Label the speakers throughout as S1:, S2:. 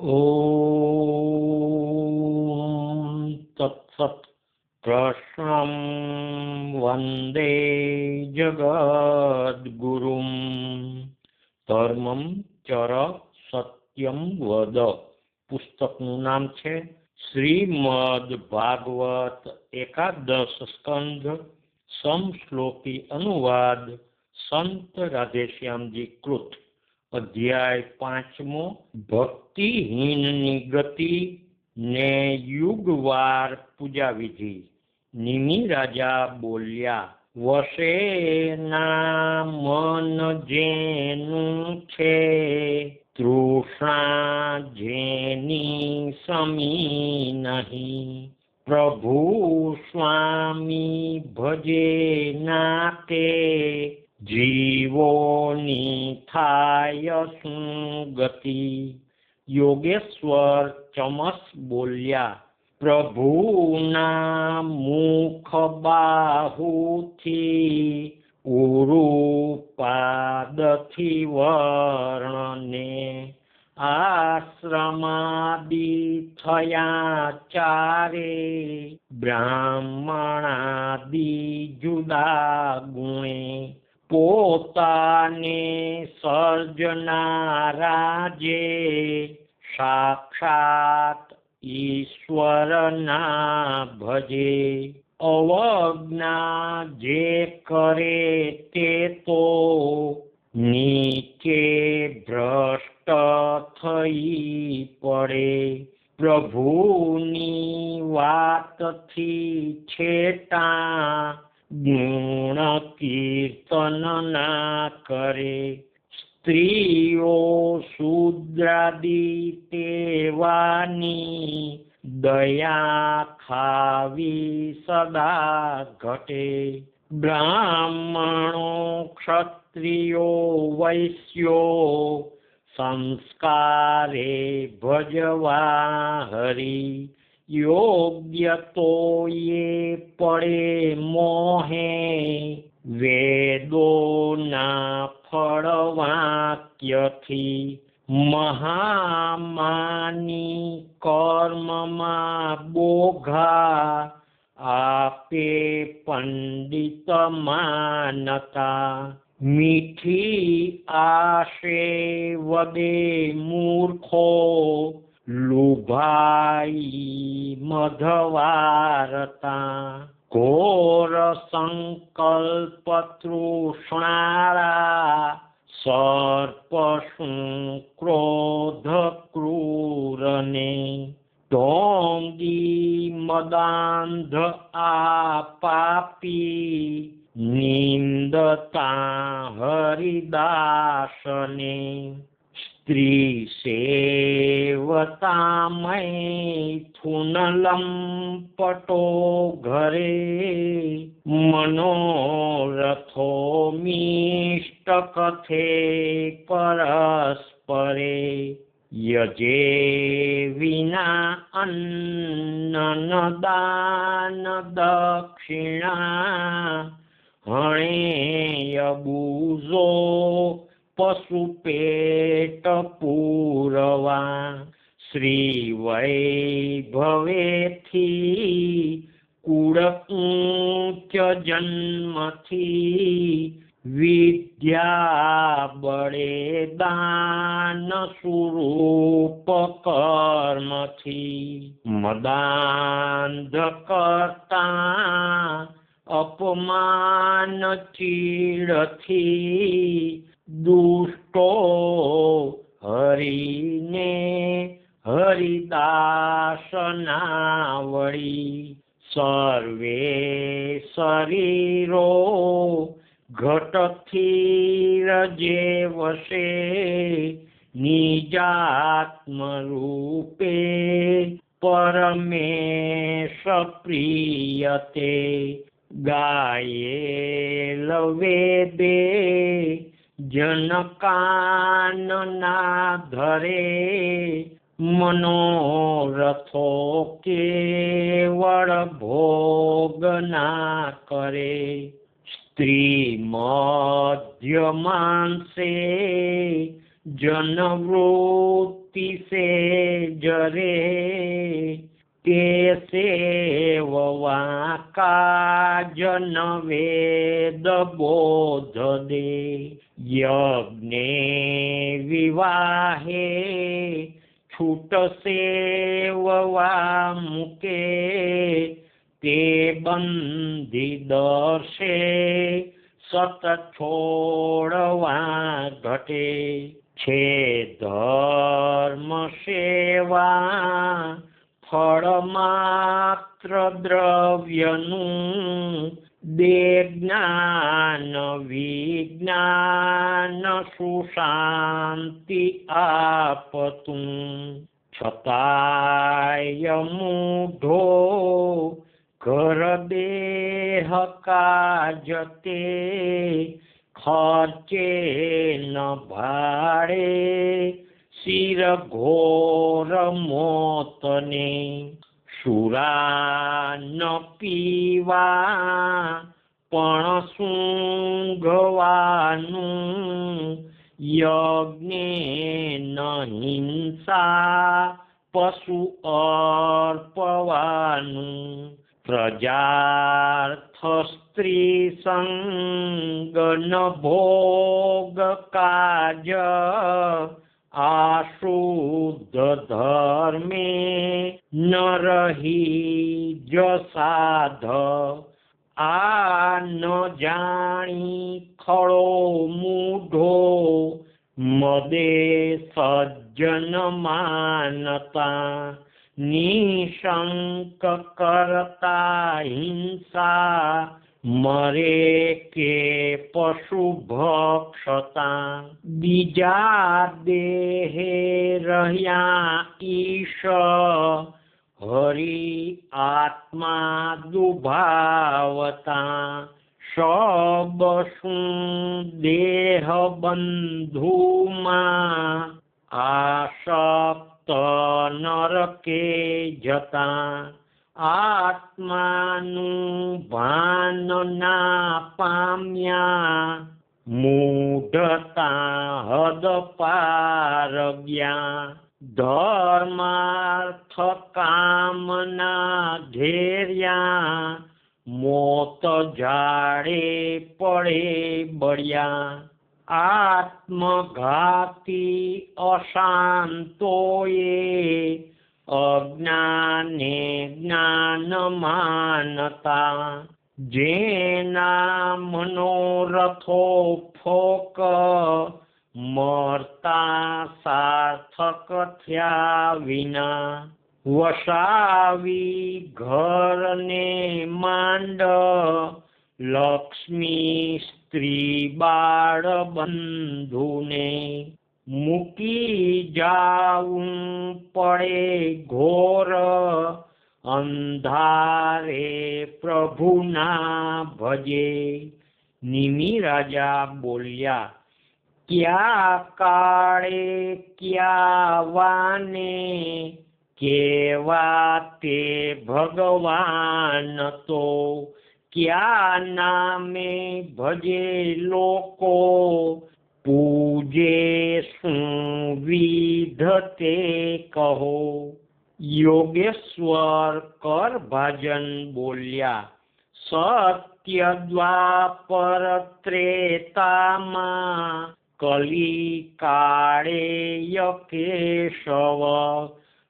S1: ॐ तत्सत् कृष्णं वन्दे જગદ્ગુરુમ ધર્મમ ચર સત્યમ વદ પુસ્તકનું નામ છે શ્રીમદ ભાગવત એકાદશ સ્કંધ સમશ્લોકી અનુવાદ સંત રાધેશ્યામજી કૃત અધ્યાય પાંચમો, ભક્તિહીનની ગતિ ને યુગવાર પૂજા વિધિ નિમિ રાજા બોલ્યા, વસે ના મન જેનું છે તૃષ્ણા જેની સમી નહીં. પ્રભુ સ્વામી ભજે નાતે જીવોની થાય શું ગતિ યોગેશ્વર ચમસ બોલ્યા, પ્રભુના મુખ બાહુથી ઉરુપાદથી વર્ણને. આશ્રમાદિ થયા ચારે, બ્રાહ્મણાદિ જુદા ગુણે. પોતાને સર્જનારા જે સાક્ષાત ઈશ્વરના ભજે અવજ્ઞા જે કરે તે તો નીચે ભ્રષ્ટ થઈ પડે પ્રભુની વાતથી છેટા ગુણ કીર્તન ના કરે. સ્ત્રીઓ શુદ્રાદી તેવાની દયા ખાવી સદા ઘટે. બ્રાહ્મણો, ક્ષત્રિયો, વૈશ્યો સંસ્કારે ભજવા હરી. યોગ્ય તો એ પડે મોહે, વેદોના ફળવાક્યથી મહામાની કર્મમાં બોઘા, આપે પંડિત માનતા મીઠી આશે વદે મૂર્ખો લુભાઈ મધવારતા. ઘોર સંકલ્પ તૃષ્ણાળા સર્પ શું ક્રોધ ક્રૂરને? ઢોંગી મદાંધ આ પાપી. નિંદતા હરિદાસને. સ્ત્રી સેવતામય થુનલંપટો ઘરે મનોરથો મિષ્ટ કથે પરસ્પરે યજે વિના पशुपेट पूरवा श्रीवैभवेथि कुड जन्म थी विद्या बडे दान स्वरूप मदान्ध मदान्धकर्ता अपमान चिरथि। બળે દાન સ્વરૂપ કર્મથી મદાંધ કરતા અપમાન ચીડથી દુષ્ટો હરિને હરિદાસના વળી જનકાનના ધરે મનોરથો કેવળ ભોગના કરે. સ્ત્રી મધ્યમાંસે જનવૃત્તિ સે જરે. તે સેવવા કાજન વેદ બોધ દે યજ્ઞે વિવાહે છૂટ સેવવા મૂકે તે બંધી દર્શે સત છોડવા ઘટે છે ધર્મ સેવા ફળ માત્ર દ્રવ્યનું દે જ્ઞાન વિજ્ઞાન સુશાંતિ આપતું છતાંય મૂઢો ઘર દેહ કાજતે ખર્ચે ન ભાડે शिरघोरमोतने सुरा न पीवा पणसुङ्घवानु यज्ञे न हिंसा पशु अर्पवानु संग न भोगकाज આશુદ્ધ ધર્મે ન રહી જ સાધ આ ન જાણી ખળો મૂઢો, મદે સજ્જન માનતા. નિશંક કરતા હિંસા मरे के पशुभक्षता बीजा देहे रह्या ईश हरि आत्मा दुभावता सबसु देह बन्धुमा आसक्त नरके जता આત્માનું ભાન ના પામ્યા મૂઢતા હદ પાર ગયા ધર્માર્થ કામના ઘેર્યા મોત જાડે પડે બળ્યા આત્મઘાતી અશાંતોએ અજ્ઞાને જ્ઞાન માનતા જેના મનોરથો ફોક, મરતા સાર્થક થયા વિના, વસાવી ઘરને માંડ, લક્ષ્મી સ્ત્રી બાળ બંધુને મૂકી જાવું પડે ઘોર અંધારે પ્રભુના ભજે. નિમી રાજા બોલ્યા, ક્યાં કાળે, ક્યાં વાને? કેવા તે ભગવાન તો. ક્યાં નામે ભજે લોકો? પૂજે શું વિધ તે કહો યોગેશ્વર કર ભજન બોલ્યા સત્ય દ્વાપર ત્રેતામાં કલી કાળે યકેશવ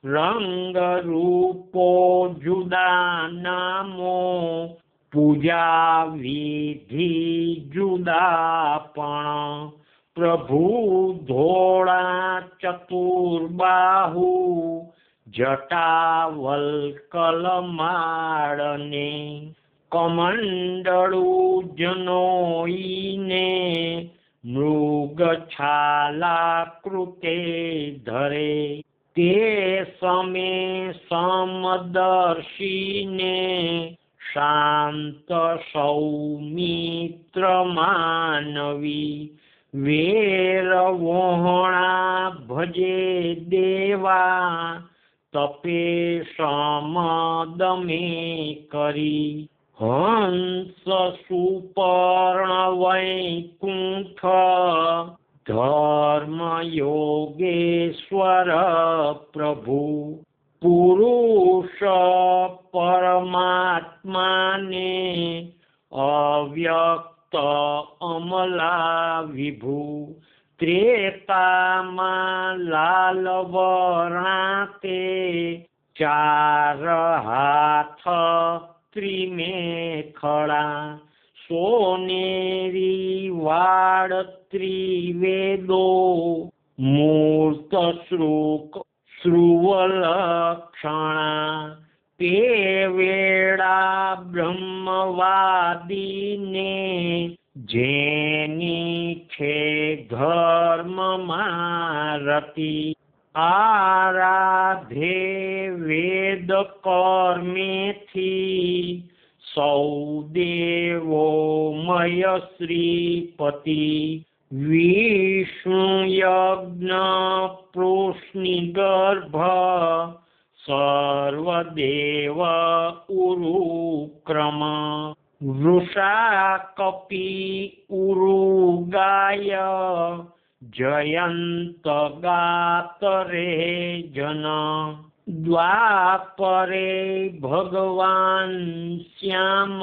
S1: રંગ રૂપો જુદા નામો પૂજા વિધિ જુદા પણ ધોળા ચતુર્બાહુ જટાવલ્કલ માળને કમંડળું જનોઈને મૃગછાલા કૃતે ધરે તે સમે સમદર્શીને શાંત સૌમિત્ર માનવી વેર વહોણા ભજે દેવા, તપે સમદમે કરી. હંસ સુપર્ણ વૈકુંઠ, ધર્મ યોગેશ્વર પ્રભુ. પુરુષ પરમાત્માને અવ્યક્ત અમલા વિભુ ત્રેતામાં લાલ વર્ણા તે ચાર હાથ ત્રિમેખળા. સોનેરી વાડ ત્રિવેદો, મૂર્ત શ્રુક શ્રુવલક્ષણા. તે વેળા બ્રહ્મવાદીને જેની છે ધર્મમાં રતી આરાધે વેદ કર્મેથી સૌ દેવો મય શ્રીપતિ વિષ્ણુ યજ્ઞ પ્રોષ્ણિ सर्वदेव उरुक्रम वृषा कपि उरुगाय जयन्तगातरे जन द्वापरे भगवान् श्याम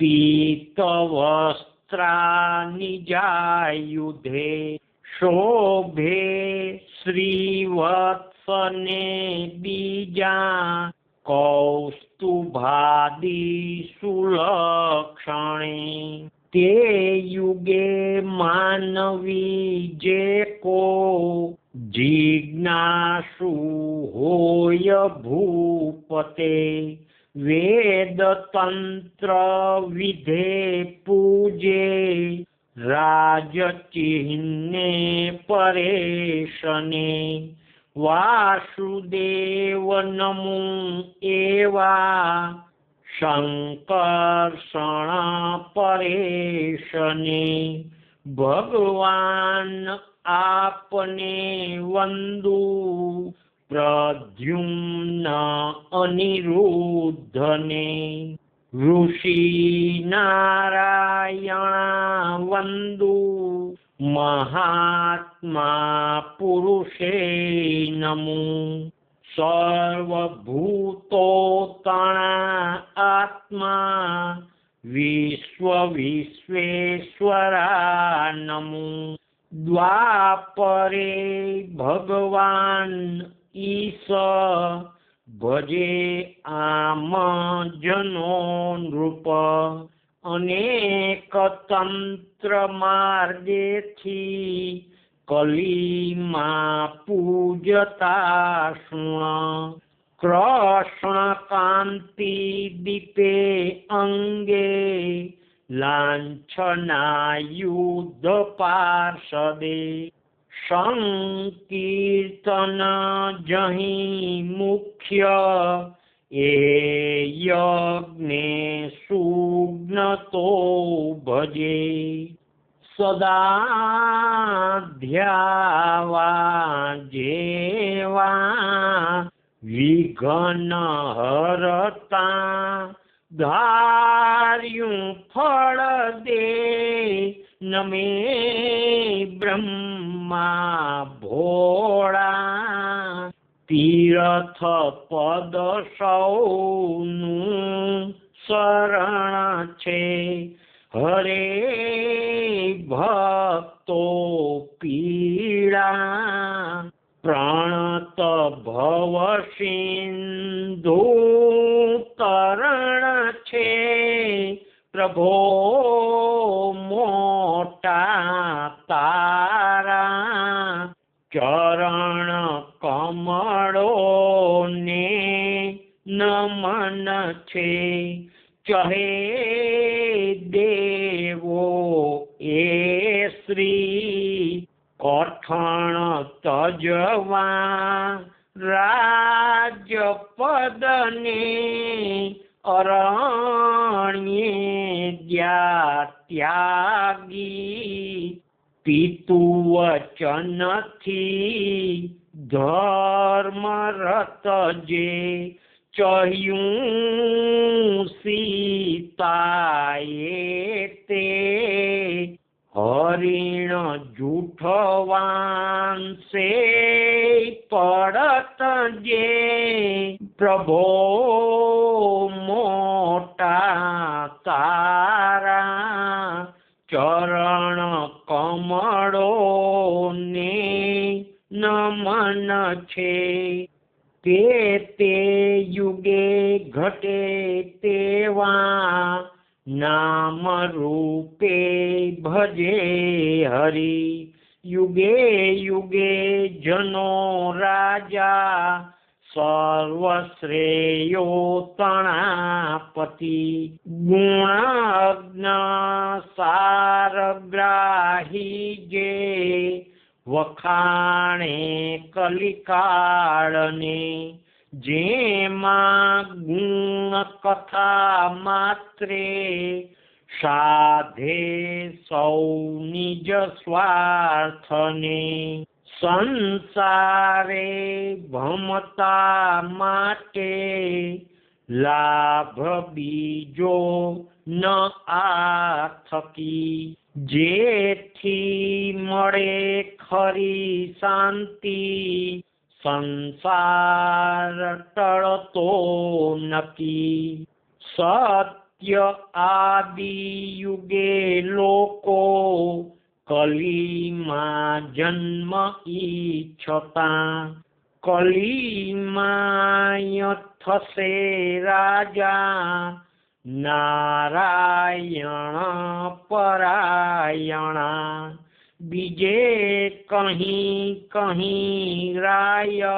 S1: पीतवस्त्रा निजायुधे शोभे श्रीवत् શ્રીવત્સને બીજા કૌસ્તુભાદી સુલક્ષણી. તે યુગે માનવી જે કો જિજ્ઞાસુ હોય ભૂપતે. વેદ તંત્ર વિધે પૂજે, રાજચિહ્ને પરેશને. વાસુદેવ નમો એવા શંકરષણ પરેશને ભગવાન આપને વંદુ પ્રદ્યુમ્ન અનિરુદ્ધને. ઋષિ નારાયણ વંદુ મહાત્મા પુરુષે નમો સર્વભૂતોતણા આત્મા વિશ્વ વિશ્વેશ્વરા નમો દ્વાપરે ભગવાન ઈશ ભજે આમ જનો નૃપ અનેક તંત્ર માર્ગેથી કલીમાં પૂજતા શુણ કૃષ્ણ કાંતિ દીપે અંગે લાંછના યુદ્ધ પાર્ષદે સંકીર્તન જહી મુખ્ય એ યજ્ઞે સુજ્ઞતો ભજે સદા ધ્યાવા જેવા વિઘન હરતા ધાર્યું ફળ દે, નમે બ્રહ્મા ભોળા. તીર્થ પદ સૌનું શરણ છે હરે ભક્તો પીડા પ્રણત ભવ સિંધુ તરણ છે પ્રભો મોટા તારા ચરણ કમળો ને નમન છે. ચહે દેવો એ શ્રી કઠણ તજવા રાજપદને અરણ્યે દ્યા ત્યાગી પિતુ વચનથી ધર્મરત જે ચહ્યું સીતાએ તે. હરિણ જૂઠવાંસે પડત જે. પ્રભો મોટા તારા ચરણ કમળો નમન છે તે તે યુગે ઘટે તેવા નામ રૂપે ભજે હરી. યુગે યુગે જનો રાજા સર્વશ્રેયો તણાપતિ. ગુણજ્ઞ સારગ્રાહી જે વખાણે કલિકાળને જેમાં ગુણ કથા માત્રે સાધે સૌ નિજ સ્વાર્થને સંસારે ભમતા માટે લાભ બીજો ન આ થકી જેથી મળે ખરી શાંતિ. સંસાર ટળતો નકી સત્ય આદિ યુગે લોકો કલીમાં જન્મ ઈચ્છતા. કલીમાય થશે રાજા નારાયણ પરાયણા. બીજે કહી કહી રાય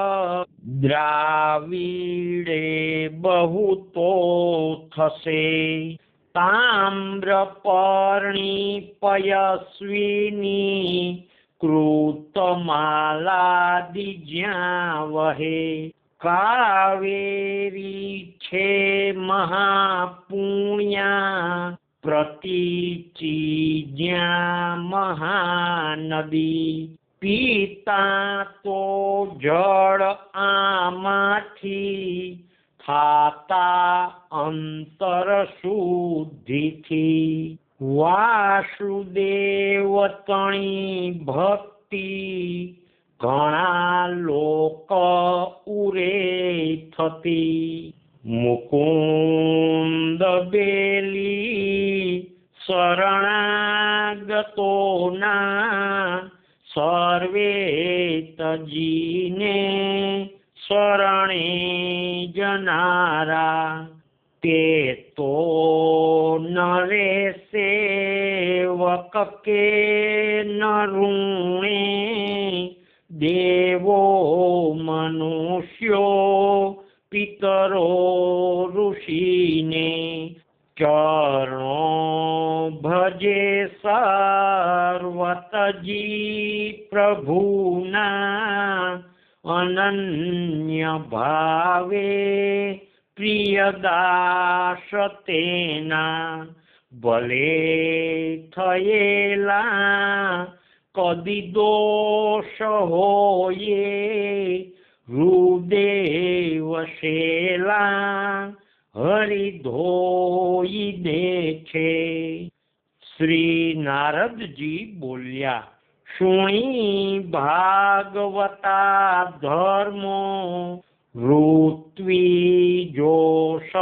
S1: દ્રાવિડે બહુ તો થશે. તામ્રપર્ણી પયસ્વીની કૃતમાલાદિ જ્યાં વહે, કાવેરી છે મહાપુણ્યા, પ્રતિચી જ્યાં મહાનદી, પીતા તો જળ આમાંથી થાતા અંતર શુદ્ધિથી. વાસુદેવ તણી ભક્તિ ઘણા લોક ઉરે થતી. મુકુંદ બેલી શરણાગતોના સર્વે તજીને શરણે જનારા. તે તો નરે સેવક કે નરુણે દેવો મનુષ્યો પિતરો ઋષિને ચરણો ભજે સર્વતજી પ્રભુના અનન્ય ભાવે પ્રિયદાસ તેના ભલે થયેલા કદી દોષ હોયે હૃદેવ શેલા હરિ ધોઈ દે છે શ્રી નારદજી બોલ્યા શુણી ભાગવતા ધર્મો ઋત્વી જોષ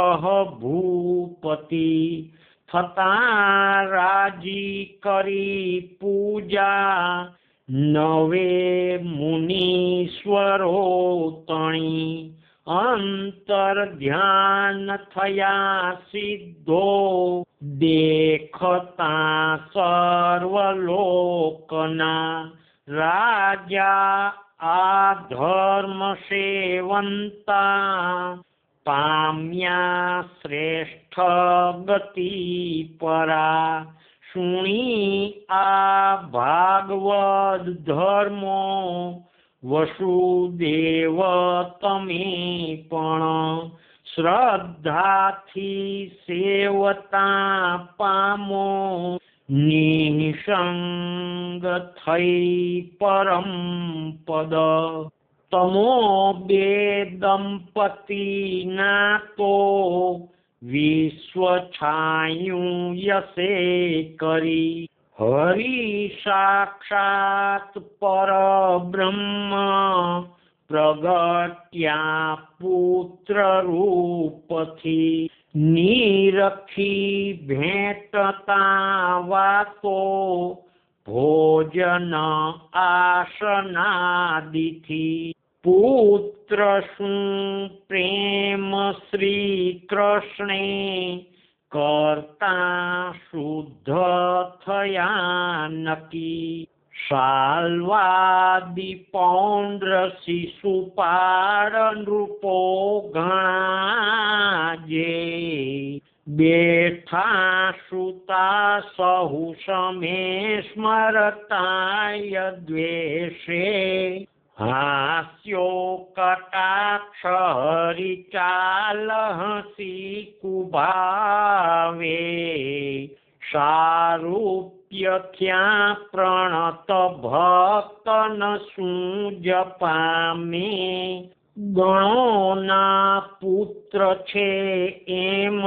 S1: ભૂપતિ, થતા રાજી કરી પૂજા. નવે મુનીશ્વરો તણી, અંતર ધ્યાન થયા સિદ્ધો. દેખતા સર્વલોકના રાજા આ ધર્મ સેવંતા પામ્યા શ્રેષ્ઠ ગતિ પરા શુણી આ ભાગવદ ધર્મો વસુદેવ તમે પણ શ્રદ્ધાથી સેવતા પામો નિસંગ થઈ પરમ પદ તમો બે દંપતી ના તો વિશ્વ છાયું યસે કરી હરિ સાક્ષાત પરબ્રહ્મ પ્રગટ્યા પુત્ર રૂપથી નિરખી ભેટતા વાતો ભોજન આસનાદિથી. પુત્ર શું પ્રેમ શ્રી કૃષ્ણે કરતા શુદ્ધ થયા નકી સાલ્વાદી પૌંડ્ર શિશુપાળ નૃપો ઘણા જે બેઠા સુતા સહુ સમે સ્મરતાય દ્વેષે. હાસ્યો કટાક્ષ હરિચાલ હસી કુભાવે સારૂપ્ય ક્યાં પ્રણત ભક્ત શું જપામે ગણોના પુત્ર છે એમ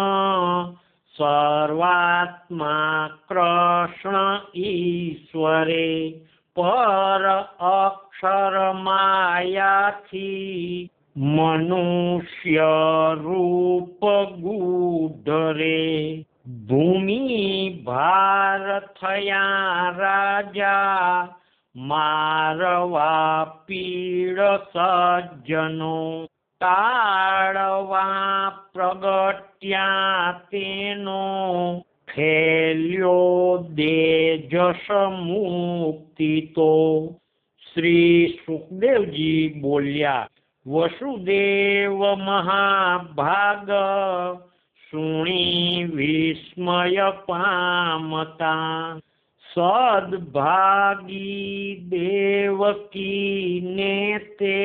S1: સર્વાત્મા કૃષ્ણ ઈશ્વરે પર અક્ષર માયાથી મનુષ્ય રૂપ ગુઢરે ભૂમિ ભાર થયા રાજા, મારવા પીડ સજ્જનો, તાળવા પ્રગટ્યા તેનો, ફેલ્યો દેજસ મુક્તિ તો. શ્રી સુખદેવજી બોલ્યા, વસુદેવ મહાભાગ, સુણી વિસ્મય પામતા સદભાગી દેવકી ને તે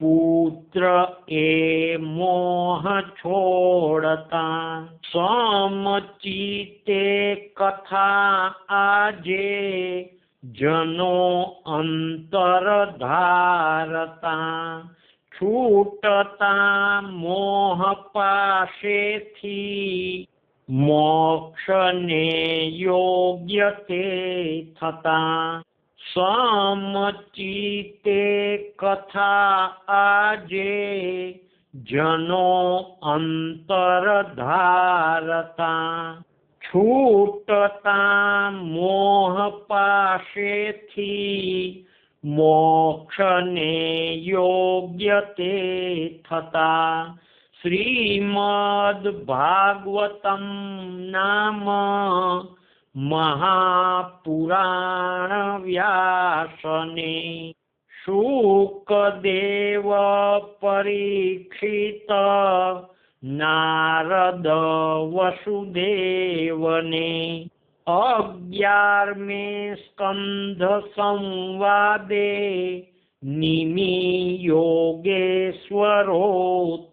S1: પુત્ર એ મોહ છોડતા. સમચિતે કથા આજે જનો અંતર ધારતા. છૂટતા મોહ પાસેથી મોક્ષને યોગ્ય તે થતા સમચિતે કથા આજે જનો અંતર ધારતા છૂટતા મોહ પાસેથી મોક્ષને યોગ્ય તે થતા શ્રીમદ ભાગવતમ નામ મહાપુરાણ વ્યાસને શુકદેવ પરીક્ષિત નારદ વસુદેવને અગિયારમે સ્કંધ સંવાદે નિમિ યોગેશ્વરો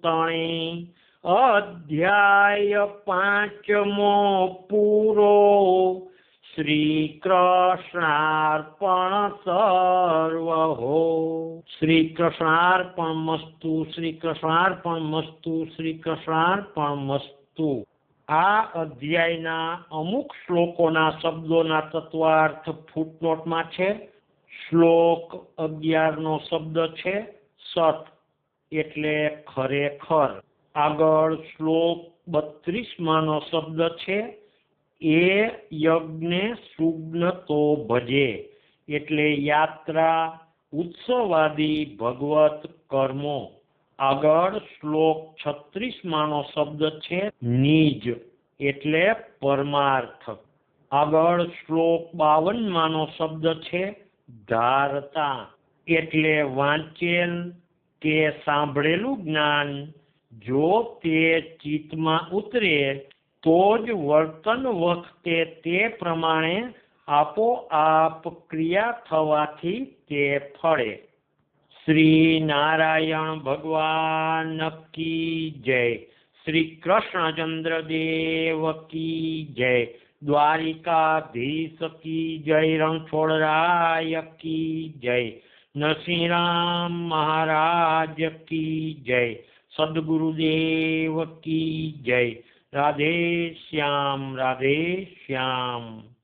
S1: તણે અધ્યાય પાંચમો પૂરો. શ્રી કૃષ્ણાર્પણ સર્વ હો શ્રી કૃષ્ણાર્પણ મસ્તુ શ્રીકૃષ્ણાર્પણ મસ્તુ શ્રીકૃષ્ણાર્પણ મસ્તુ આ અધ્યાયના અમુક શ્લોકોના શબ્દોના તત્વાર્થ ફૂટનોટમાં છે. શ્લોક અગિયારનો શબ્દ છે, સત, એટલે ખરેખર. આગળ શ્લોક બત્રીસમાંનો શબ્દ છે, એ યજ્ઞે સુગ્ન તો ભજે, એટલે યાત્રા ઉત્સવાદી ભગવત કર્મો. આગળ શ્લોક છત્રીસમાંનો શબ્દ છે નિજ, એટલે પરમાર્થ. આગળ શ્લોક બાવનમાંનો શબ્દ છે ધારતા, એટલે વાંચેલ કે સાંભળેલું જ્ઞાન. જો તે ચિત્તમાં ઉતરે, તો જ વર્તન વખતે તે પ્રમાણે આપોઆપ ક્રિયા થવાથી તે ફળે. શ્રી નારાયણ ભગવાન કી જય. શ્રી કૃષ્ણચંદ્ર દેવ કી જય. દ્વારિકાધીશ કી જય. રણછોડરાય કી જય. નરસિંહરામ મહારાજ કી જય. સદગુરુદેવ કી જય. રાધે શ્યામ રાધે શ્યામ.